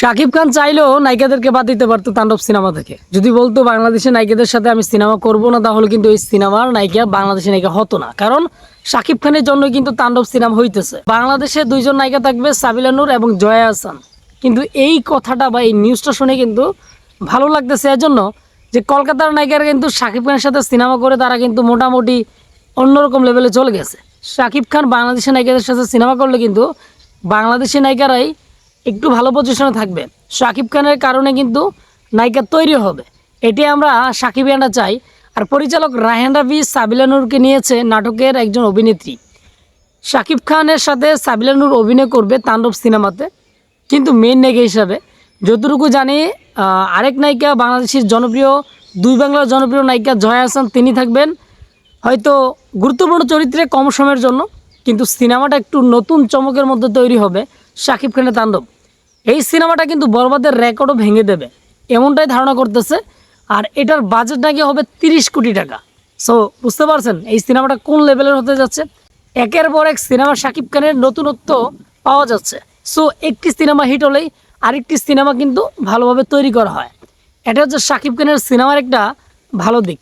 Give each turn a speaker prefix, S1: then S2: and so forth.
S1: শাকিব খান চাইলেও নায়িকাদেরকে বাদ দিতে পারতো তাণ্ডব সিনেমা থেকে। যদি বলতো বাংলাদেশের নায়িকাদের সাথে আমি সিনেমা করব না, তাহলে কিন্তু এই সিনেমার নায়িকা বাংলাদেশের নায়িকা হতো না। কারণ শাকিব খানের জন্য কিন্তু তাণ্ডব সিনেমা হইতেছে। বাংলাদেশে দুইজন নায়িকা থাকবে, সাবিলা নূর এবং জয়া হাসান। কিন্তু এই কথাটা বা এই নিউজটা শুনে কিন্তু ভালো লাগতেছে এর জন্য যে কলকাতার নায়িকারা কিন্তু শাকিব খানের সাথে সিনেমা করে তারা কিন্তু মোটামুটি অন্যরকম লেভেলে চলে গেছে। শাকিব খান বাংলাদেশের নায়িকাদের সাথে সিনেমা করলে কিন্তু বাংলাদেশের নায়িকারাই একটু ভালো পজিশনে থাকবে। শাকিব খানের কারণে কিন্তু নায়িকা তৈরি হবে। এটি আমরা সাকিবিয়ানরা চাই। আর পরিচালক রায়হান রাফি সাবিলানুরকে নিয়েছে নাটকের একজন অভিনেত্রী। শাকিব খানের সাথে সাবিলানুর অভিনয় করবে তাণ্ডব সিনেমাতে। কিন্তু মেন নায়িকা হিসাবে, যতটুকু জানি আরেক নায়িকা বাংলাদেশের জনপ্রিয়, দুই বাংলার জনপ্রিয় নায়িকা জয়া হাসান, তিনি থাকবেন হয়তো গুরুত্বপূর্ণ চরিত্রে কম সময়ের জন্য। কিন্তু সিনেমাটা একটু নতুন চমকের মধ্যে তৈরি হবে। শাকিব খানের তাণ্ডব। এই সিনেমাটা কিন্তু বরবাদের রেকর্ডও ভেঙে দেবে। এমনটাই ধারণা করতেছে। আর এটার বাজেট নাকি হবে তিরিশ কোটি টাকা। সো বুঝতে পারছেন? এই সিনেমাটা কোন লেভেলের হতে যাচ্ছে? একের পর এক সিনেমা শাকিব খানের নতুনত্ব পাওয়া যাচ্ছে। সো একটি সিনেমা হিট হলেই আরেকটি সিনেমা কিন্তু ভালোভাবে তৈরি করা হয়। এটা হচ্ছে শাকিব খানের সিনেমার একটা ভালো দিক।